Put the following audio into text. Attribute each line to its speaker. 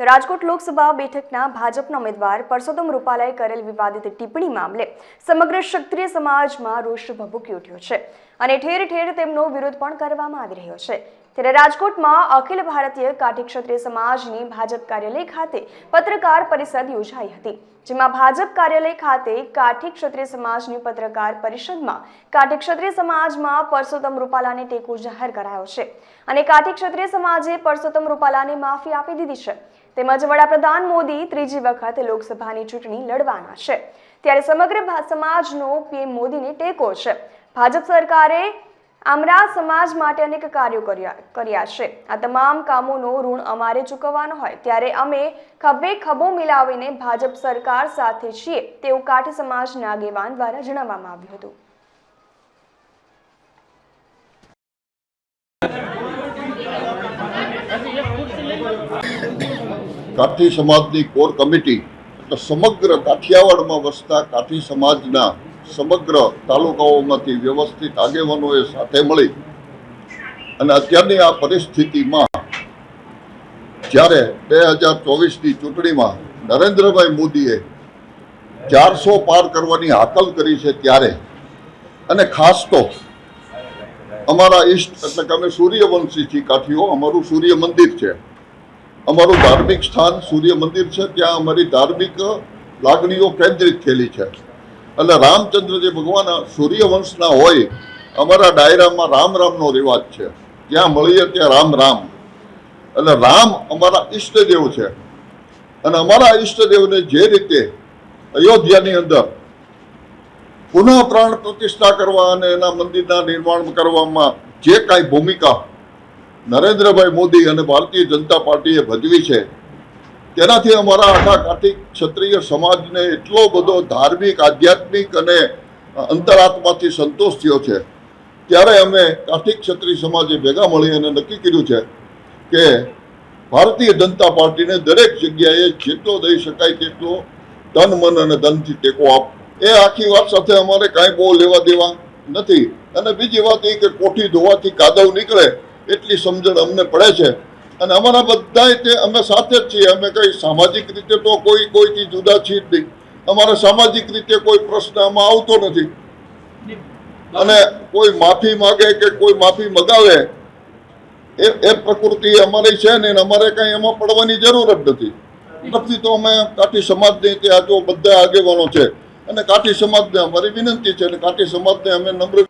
Speaker 1: રાજકોટ લોકસભા બેઠકના ભાજપના ઉમેદવાર પરસોત્તમ રૂપાલાએ કરેલ વિવાદિત ટિપ્પણી મામલે સમગ્ર ક્ષત્રિય સમાજમાં રોષ ભભૂકી ઉઠ્યો છે. અને ઠેર ઠેર તેમનો વિરોધ પણ કરવામાં આવી રહ્યો છે. ત્યારે રાજકોટમાં અખિલ ભારતીય કાઠી ક્ષત્રિય સમાજની ભાજપ કાર્યાલય ખાતે પત્રકાર પરિષદ યોજાઈ હતી, જેમાં ભાજપ કાર્યાલય ખાતે કાઠી ક્ષત્રિય સમાજની પત્રકાર પરિષદમાં કાઠી ક્ષત્રિય સમાજમાં પરસોત્તમ રૂપાલાને ટેકો જાહેર કરાયો છે અને કાઠી ક્ષત્રિય સમાજે પરસોત્તમ રૂપાલાને માફી આપી દીધી છે. તેમજ વડાપ્રધાન મોદી ત્રીજી વખત લોકસભાની ચૂંટણી લડવાના છે. ત્યારે સમગ્ર સમાજનો પીએમ મોદીને ટેકો છે. ભાજપ સરકારે આમરા સમાજ માટે અનેક કાર્યો કર્યા કર્યા છે. આ તમામ કામોનો ઋણ અમારે ચૂકવવાનો હોય ત્યારે અમે ખભે ખભો મિલાવીને ભાજપ સરકાર સાથે છીએ તેવું કાઠી સમાજના આગેવાન દ્વારા જણાવવામાં આવ્યું હતું.
Speaker 2: કાઠી સમાજની કોર કમિટી સમગ્ર કાઠિયાવાડમાં વસતા કાઠી સમાજના સમગ્ર તાલુકાઓમાંથી વ્યવસ્થિત આગેવાનોએ સાથે મળી અને અત્યારની આ પરિસ્થિતિમાં જ્યારે બે હજાર ચોવીસની ચૂંટણીમાં નરેન્દ્રભાઈ મોદીએ ચારસો પાર કરવાની હાકલ કરી છે ત્યારે અને ખાસ તો અમારા ઈષ્ટ એટલે કે અમે સૂર્યવંશી છીએ કાઠીઓ, અમારું સૂર્ય મંદિર છે. અમારું ધાર્મિક સ્થાન સૂર્ય મંદિર છે, ત્યાં અમારી ધાર્મિક લાગણીઓ કેન્દ્રિત થયેલી છે. એટલે રામચંદ્ર જે ભગવાન સૂર્યવંશના હોય, અમારા ડાયરામાં રામ રામનો રિવાજ છે. જ્યાં મળીએ ત્યાં રામ રામ. એટલે રામ અમારા ઈષ્ટદેવ છે. અને અમારા ઈષ્ટદેવને જે રીતે અયોધ્યાની અંદર પુનઃ પ્રાણ પ્રતિષ્ઠા કરવા અને એના મંદિરના નિર્માણ કરવામાં જે કાંઈ ભૂમિકા નરેન્દ્રભાઈ મોદી અને ભારતીય જનતા પાર્ટીએ ભજવી છે તેનાથી અમારા આખા કાઠી ક્ષત્રિય સમાજને એટલો બધો ધાર્મિક, આધ્યાત્મિક અને અંતરાત્માથી સંતોષ થયો છે. ત્યારે અમે કાઠી ક્ષત્રિય સમાજે ભેગા મળી અને નક્કી કર્યું છે કે ભારતીય જનતા પાર્ટીને દરેક જગ્યાએ જેટલો દઈ શકાય તેટલો તન મન અને ધનથી ટેકો આપ. એ આખી વાત સાથે અમારે કાંઈ બહુ લેવા દેવા નથી. અને બીજી વાત એ કે કોઠી ધોવાથી કાદવ નીકળે એટલી સમજણ અમને પડે છે. અને અમારા બધા તે અમે સાથે જ છીએ. અમે કંઈ સામાજિક રીતે તો કોઈ કોઈથી જુદા છીએ જ નહીં. અમારે સામાજિક રીતે કોઈ પ્રશ્ન આમાં આવતો નથી. અને કોઈ માફી માગે કે કોઈ માફી મગાવે, એ એ પ્રકૃતિ અમારી છે ને અમારે કઈ એમાં પડવાની જરૂર જ નથી. નથી તો અમે કાઠી સમાજની ત્યાં જો બધા આગેવાનો છે. અને કાઠી સમાજને અમારી વિનંતી છે અને કાઠી સમાજને અમે નમ્ર